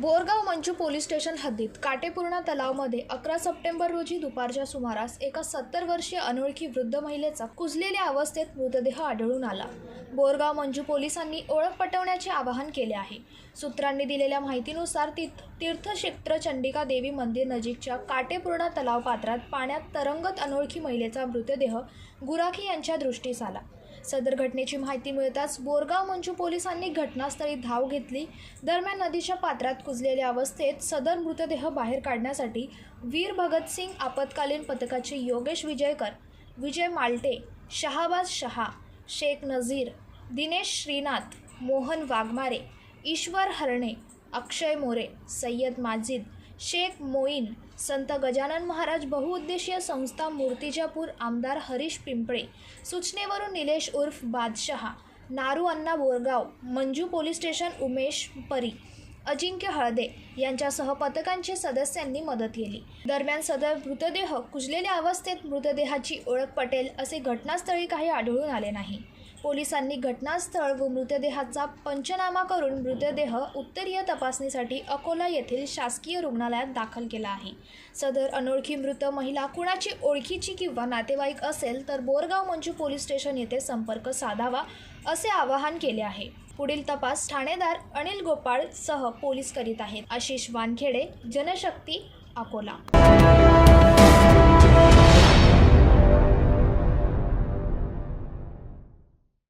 Borgaon मंचू police station हद्दीत काटेपूर्णा तलावमध्ये अकरा September रोजी दुपारच्या सुमारास एका सत्तर वर्षीय अनोळखी वृद्ध महिलेचा कुजलेल्या अवस्थेत मृतदेह आढळून आला. बोरगाव मंजू पोलिसांनी ओळख पटवण्याचे आवाहन केले आहे. सूत्रांनी दिलेल्या माहितीनुसार ती तीर्थक्षेत्र चंडिका देवी मंदिर नजीकच्या काटेपूर्णा तलाव पात्रात पाण्यात तरंगत अनोळखी महिलेचा मृतदेह गुराखी यांच्या दृष्टीस आला. सदर घटनेची माहिती मिळताच बोरगाव मंचू पोलिसांनी घटनास्थळी धाव घेतली. दरम्यान नदीच्या पात्रात कुजलेल्या अवस्थेत सदर मृतदेह बाहेर काढण्यासाठी वीर भगतसिंग आपत्कालीन पथकाचे योगेश विजयकर विजय माल्टे शहाबाज शहा शेख नझीर दिनेश श्रीनाथ मोहन वाघमारे ईश्वर हरणे अक्षय मोरे सय्यद माजिद शेख मोईन संत गजानन महाराज बहुउद्देशीय संस्था मूर्तिजापूर आमदार हरीश पिंपळे सूचनेवरून निलेश उर्फ बादशहा नारू अण्णा बोरगाव मंजू पोलीस स्टेशन उमेश परी अजिंक्य हळदे यांच्यासह पथकांच्या सदस्यांनी मदत केली. दरम्यान सदर मृतदेह कुजलेल्या अवस्थेत मृतदेहाची ओळख पटेल असे घटनास्थळी काही आढळून आले नाही. पोलिसांनी घटनास्थळ व मृतदेहाचा पंचनामा करून मृतदेह उत्तरीय तपासणीसाठी अकोला येथील शासकीय रुग्णालयात दाखल केला आहे. सदर अनोळखी मृत महिला कुणाची ओळखीची किंवा नातेवाईक असेल तर बोरगाव मंजू पोलीस स्टेशन येथे संपर्क साधावा असे आवाहन केले आहे. पुढील तपास ठाणेदार अनिल गोपाळ सह पोलीस करीत आहेत. आशिष वानखेडे जनशक्ती अकोला.